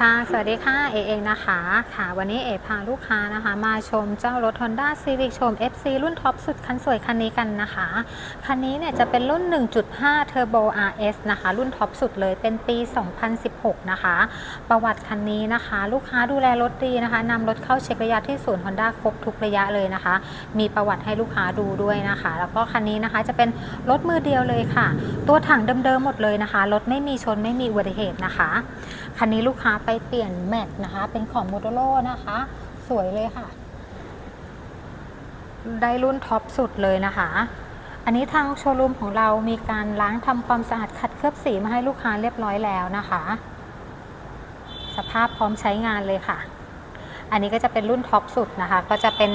ค่ะสวัสดีค่ะ เอเองนะคะค่ะ วันนี้เอพาลูกค้านะคะ มาชมเจ้ารถ Honda Civic ชม FC รุ่นท็อปสุดคันสวยคันนี้กันนะคะ คันนี้เนี่ยจะเป็นรุ่น 1.5 Turbo RS นะคะ รุ่นท็อปสุดเลยเป็นปี 2016 นะคะ ประวัติคันนี้นะคะ ลูกค้าดูแลรถดีนะคะนำรถเข้าเช็คระยะที่ศูนย์ Honda ครบทุกระยะเลยนะคะ มีประวัติให้ลูกค้าดูด้วยนะคะ แล้วก็คันนี้นะคะจะเป็นรถมือเดียวเลยค่ะ ตัวถังเดิมๆหมดเลยนะคะรถไม่มีชนไม่มีอุบัติเหตุนะคะ คันนี้ลูกค้าไปเปลี่ยนแม็กนะคะ เป็นของ m o t o r o นะคะ สวยเลยค่ะ ได้รุ่นท็อปสุดเลยนะคะ อันนี้ทางโชว์รูมของเรามีการล้างทำความสะอาดขัดเคลือบสีมาให้ลูกค้าเรียบร้อยแล้วนะคะ สภาพพร้อมใช้งานเลยค่ะ อันนี้ก็จะเป็นรุ่นท็อปสุดนะคะ ก็จะเป็น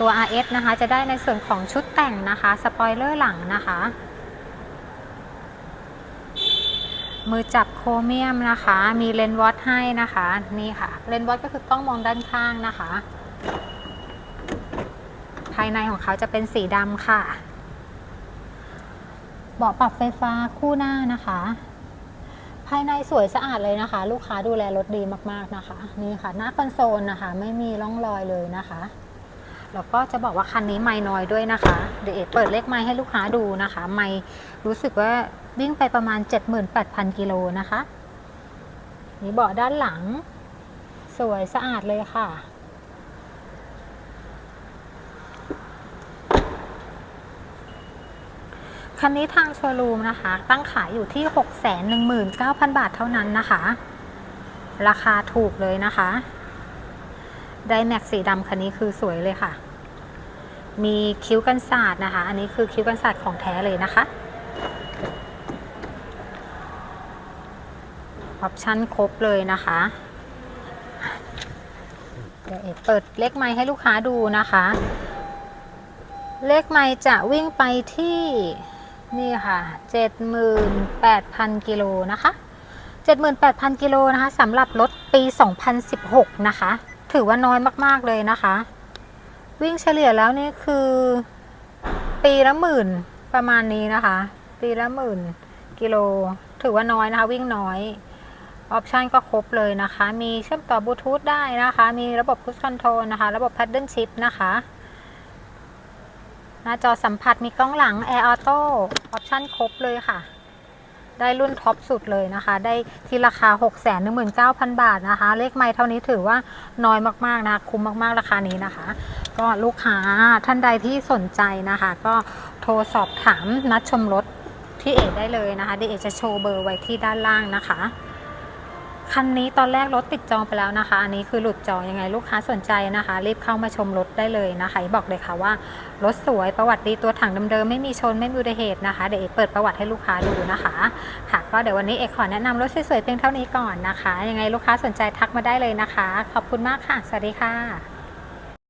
ตัว RS นะคะ จะได้ในส่วนของชุดแต่งนะคะ สปอยเลอร์หลังนะคะ มือจับโครเมียมนะคะ มีเลนส์วอตให้นะคะ นี่ค่ะ เลนส์วอตก็คือกล้องมองด้านข้างนะคะ ภายในของเขาจะเป็นสีดำค่ะ เบาะปรับไฟฟ้าคู่หน้านะคะ ภายในสวยสะอาดเลยนะคะ ลูกค้าดูแลรถดีมากๆนะคะ นี่ค่ะ หน้าคอนโซลนะคะ ไม่มีร่องรอยเลยนะคะแล้วก็จะบอกว่าคันนี้ไม่น้อยด้วยนะคะ เดี๋ยวเอเปิดเลขไม้ให้ลูกค้าดูนะคะ ไม่รู้สึกว่า วิ่งไปประมาณ 78,000 กิโลนะคะ นี่เบาะด้านหลัง สวยสะอาดเลยค่ะ คันนี้ทางโชว์รูมนะคะ ตั้งขายอยู่ที่ 619,000 บาทเท่านั้นนะคะ ราคาถูกเลยนะคะไดแม็กสีดำคันนี้คือสวยเลยค่ะ มีคิ้วกันศาสตร์นะคะ อันนี้คือคิ้วกันศาสตร์ของแท้เลยนะคะ ออปชั่นครบเลยนะคะเดี๋ยวเอเปิดเลขไม้ให้ลูกค้าดูนะคะ เลขไม้จะวิ่งไปที่นี่ค่ะ78,000กิโลนะคะ78,000กิโลนะคะสำหรับรถปี 2016 นะคะ ถือว่าน้อยมาก ๆ เลยนะคะ วิ่งเฉลี่ยแล้วนี่คือ ปีละหมื่นประมาณนี้นะคะ ปีละหมื่นกิโล ถือว่าน้อยนะคะ วิ่งน้อย ออปชันก็ครบเลยนะคะ มีเชื่อมต่อบลูทูธได้นะคะ มีระบบพุชคอนโทรลนะคะ ระบบ Paddle Shift นะคะ หน้าจอสัมผัสมีกล้องหลัง Air Auto ออปชันครบเลยค่ะ ได้รุ่นท็อปสุดเลยนะคะ ได้ที่ราคา 6 1 9 0 0 0 บาทนะคะ เลขไม่เท่านี้ถือว่าน้อยมากๆนะ คุ้มมากๆราคานี้นะคะ ก็ลูกค้าท่านใดที่สนใจนะคะ ก็โทรสอบถามนัดชมรถที่เอกได้เลยนะคะเดี๋ยวเอกจะโชว์เบอร์ไว้ที่ด้านล่างนะคะ คันนี้ตอนแรกรถติดจองไปแล้วนะคะ อันนี้คือหลุดจองยังไงลูกค้าสนใจนะคะ รีบเข้ามาชมรถได้เลยนะคะบอกเลยค่ะว่ารถสวยประวัติดีตัวถังเดิมๆไม่มีชนไม่มีอุบัติเหตุนะคะเดี๋ยวเอกเปิดประวัติให้ลูกค้าดูนะคะค่ะก็เดี๋ยววันนี้เอกขอแนะนำรถสวยๆเพียงเท่านี้ก่อนนะคะ ยังไงลูกค้าสนใจทักมาได้เลยนะคะ ขอบคุณมากค่ะ สวัสดีค่ะ